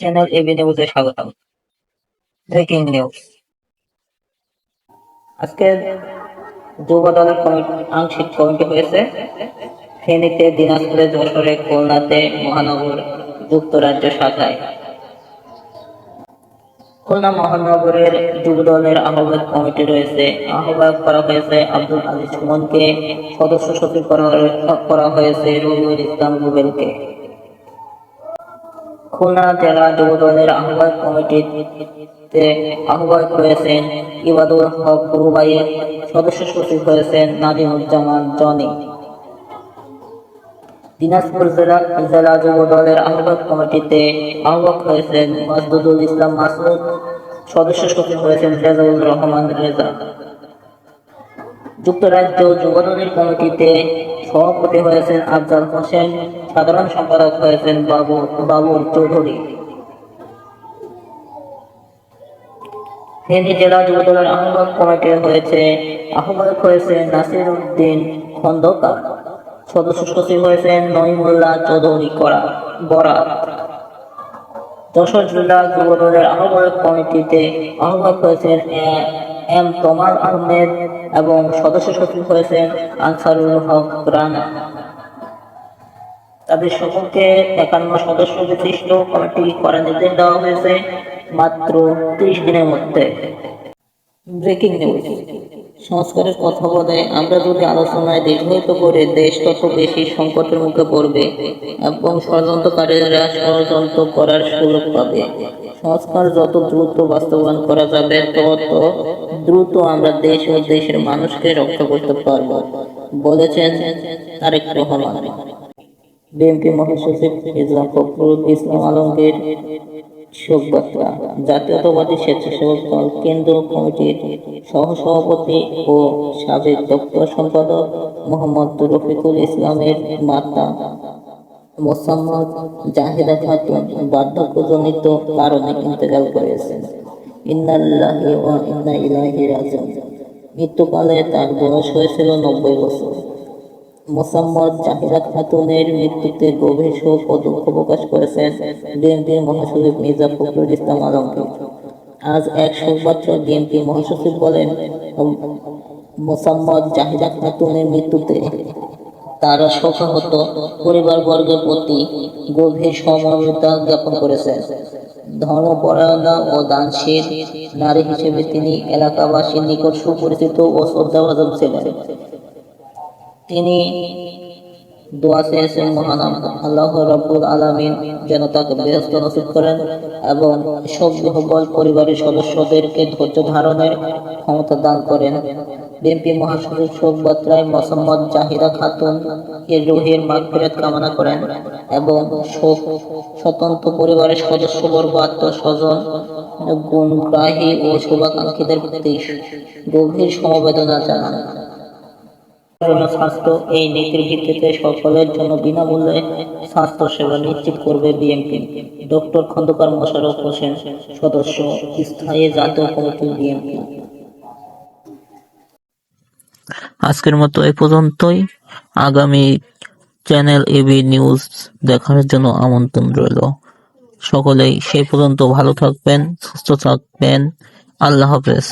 Channel AB নিউজে স্বাগতম। Breaking news আজকে যুব আংশিক কমিটি হয়েছে। ফেনীতে দিনাজপুরে যশোরে, খুলনাতে মহানগর যুক্তরাজ্য শাখায়। খুলনা মহানগরের যুব দলের আহ্বায়ক কমিটি রয়েছে। আহ্বায়ক করা হয়েছে আব্দুল আজিজ সুমনকে। সদস্য সচিব করা করা হয়েছে রবিউল ইসলাম রুবেলকে। খুলনা জেলা যুব দলের আহ্বায়ক কমিটিতে আহ্বায়ক হয়েছেন ইবাদুল হক রুবাইয়ের সদস্য সচিব হয়েছেন নাজিমুজ্জামান জনি। দিনাজপুর জেলা জেলা যুব দলের আহ্বায়ক কমিটিতে আহ্বায়ক হয়েছেন মাসদুদুল ইসলাম মাসুদ, সদস্য সচিব হয়েছেন রেজাউল রহমান রেজা। যুক্তরাজ্য যুবদলের কমিটিতে সভাপতি হয়েছেন আফজাল হোসেন, সাধারণ সম্পাদক হয়েছেন বাবু, বাবুল চৌধুরী। ফেনী জেলা যুব দলের আহ্বায়ক কমিটি হয়েছে, আহ্বায়ক হয়েছে নাসির উদ্দিন খন্দকার। সদস্য সচিব হয়েছেন নইমুল্লাহ চৌধুরী করা বরা যশোর জেলা যুব দলের আহ্বায়ক কমিটিতে আহ্বায়ক হয়েছেন এম তমাল আহমেদ এবং সদস্য সচিব হয়েছেন আনসারুল হক রানা। তাদের সকলকে একান্ন সদস্য বিশিষ্ট কমিটি করার নির্দেশ দেওয়া হয়েছে মাত্র ত্রিশ দিনের মধ্যে। ব্রেকিং নিউজ সংস্কারের কথা বলে, আমরা যদি আলোচনায় দীর্ঘায়িত করে দেশ তত বেশি সংকটের মুখে পড়বে এবং ষড়যন্ত্রকারীরা ষড়যন্ত্র করার সুযোগ পাবে। সংস্কার যত দ্রুত বাস্তবায়ন করা যাবে, তত দ্রুত আমরা দেশ ও দেশের মানুষকে রক্ষা করতে পারব, বলেছেন তারেক রহমান। বিএনপি মহাসচিব ইসলাম ফখরুল ইসলাম আলমগীর শোকবার্তা জাতীয়তাবাদী স্বেচ্ছাসেবক দল, কেন্দ্রীয় কমিটির সহসভাপতি ও সাবেক দপ্তর সম্পাদক মোহাম্মদ রফিকুল ইসলামের মাতা মোসাম্মদ জাহিদা খাতুন বার্ধক্যজনিত কারণে ইন্তেকাল করেছেন। ইন্নাল্লাহি ওয়া ইন্না ইলাইহি রাজিউন। মৃত্যুকালে তার বয়স হয়েছিল নব্বই বছর। মোসাম্মদ জাহিরা খাতুনের মৃত্যুতে গভীর শোক ও দুঃখ প্রকাশ করেছেন বিএনপির মহাসচিব মির্জা ফখরুল ইসলাম আলমগীর আজ এক সংবাদপত্র বিএনপি মহাসচিব বলেন মোসাম্মদ জাহিরা খাতুনের মৃত্যুতে তারা শোকাহত পরিবারবর্গের প্রতি গভীর সমবেদনা জ্ঞাপন করেছেন। ধর্মপরায়ণা ও দানশীল নারী হিসেবে তিনি এলাকাবাসীর নিকট সুপরিচিত ও শ্রদ্ধাভাজন ছিলেন। তিনি দোয়া চেয়েছেন মহান আল্লাহ রব্বুল আলামিন যেন তাকে ব্যস্ত নসিব করেন এবং সভ্যবল পরিবারের সদস্যদেরকে ধৈর্য ধারণের ক্ষমতা দান করেন। বিএনপি মহাসচিব শোক বার্তায় মোসাম্মদ জাহিরা খাতুন এর রুহের মাগফিরাত কামনা করেন এবং শোক স্বতন্ত্র পরিবারের সদস্যবর্গ আত্মস্বজন গুণগ্রাহী ও শুভাকাঙ্ক্ষীদের প্রতি গভীর সমবেদনা জানান। জন্য স্বাস্থ্য এই নীতির ভিত্তিতে সকলের জন্য বিনামূল্যে নিশ্চিত করবে বিএনপি। ডক্টর খন্দকার মোশাররফ হোসেন সদস্য, স্থায়ী জাতীয় কমিটি বিএনপি। আজকের মতো এ পর্যন্তই। আগামী চ্যানেল এবি নিউজ দেখার জন্য আমন্ত্রণ রইল। সকলেই সেই পর্যন্ত ভালো থাকবেন, সুস্থ থাকবেন। আল্লাহ হাফেজ।